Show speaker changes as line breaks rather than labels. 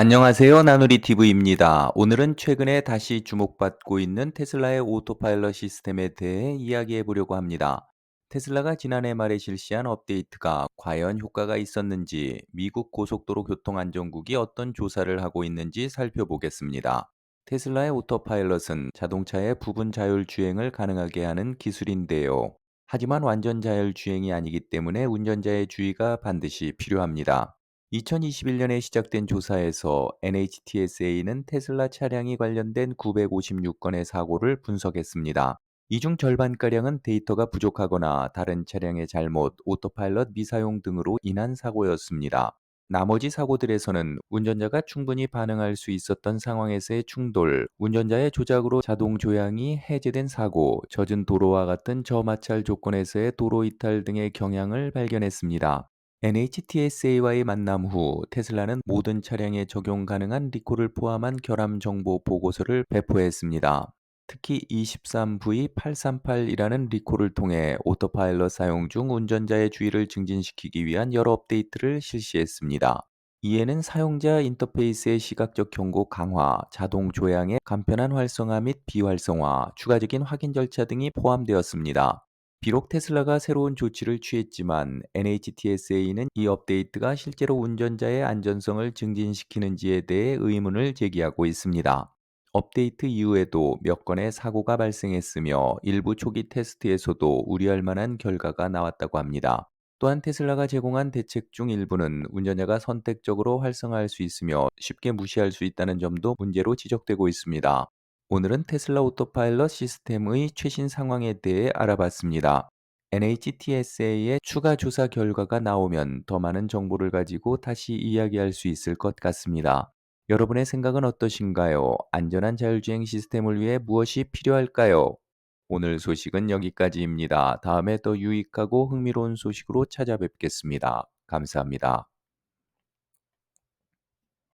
안녕하세요. 나누리 TV입니다. 오늘은 최근에 다시 주목받고 있는 테슬라의 오토파일럿 시스템에 대해 이야기해 보려고 합니다. 테슬라가 지난해 말에 실시한 업데이트가 과연 효과가 있었는지, 미국 고속도로 교통안전국이 어떤 조사를 하고 있는지 살펴보겠습니다. 테슬라의 오토파일럿은 자동차의 부분 자율 주행을 가능하게 하는 기술인데요. 하지만 완전 자율 주행이 아니기 때문에 운전자의 주의가 반드시 필요합니다. 2021년에 시작된 조사에서 NHTSA는 테슬라 차량이 관련된 956건의 사고를 분석했습니다. 이 중 절반가량은 데이터가 부족하거나 다른 차량의 잘못, 오토파일럿 미사용 등으로 인한 사고였습니다. 나머지 사고들에서는 운전자가 충분히 반응할 수 있었던 상황에서의 충돌, 운전자의 조작으로 자동 조향이 해제된 사고, 젖은 도로와 같은 저마찰 조건에서의 도로 이탈 등의 경향을 발견했습니다. NHTSA와의 만남 후 테슬라는 모든 차량에 적용 가능한 리콜을 포함한 결함 정보 보고서를 배포했습니다. 특히 23V838이라는 리콜을 통해 오토파일럿 사용 중 운전자의 주의를 증진시키기 위한 여러 업데이트를 실시했습니다. 이에는 사용자 인터페이스의 시각적 경고 강화, 자동 조향의 간편한 활성화 및 비활성화, 추가적인 확인 절차 등이 포함되었습니다. 비록 테슬라가 새로운 조치를 취했지만 NHTSA는 이 업데이트가 실제로 운전자의 안전성을 증진시키는지에 대해 의문을 제기하고 있습니다. 업데이트 이후에도 몇 건의 사고가 발생했으며 일부 초기 테스트에서도 우려할 만한 결과가 나왔다고 합니다. 또한 테슬라가 제공한 대책 중 일부는 운전자가 선택적으로 활성화할 수 있으며 쉽게 무시할 수 있다는 점도 문제로 지적되고 있습니다. 오늘은 테슬라 오토파일럿 시스템의 최신 상황에 대해 알아봤습니다. NHTSA의 추가 조사 결과가 나오면 더 많은 정보를 가지고 다시 이야기할 수 있을 것 같습니다. 여러분의 생각은 어떠신가요? 안전한 자율주행 시스템을 위해 무엇이 필요할까요? 오늘 소식은 여기까지입니다. 다음에 더 유익하고 흥미로운 소식으로 찾아뵙겠습니다. 감사합니다.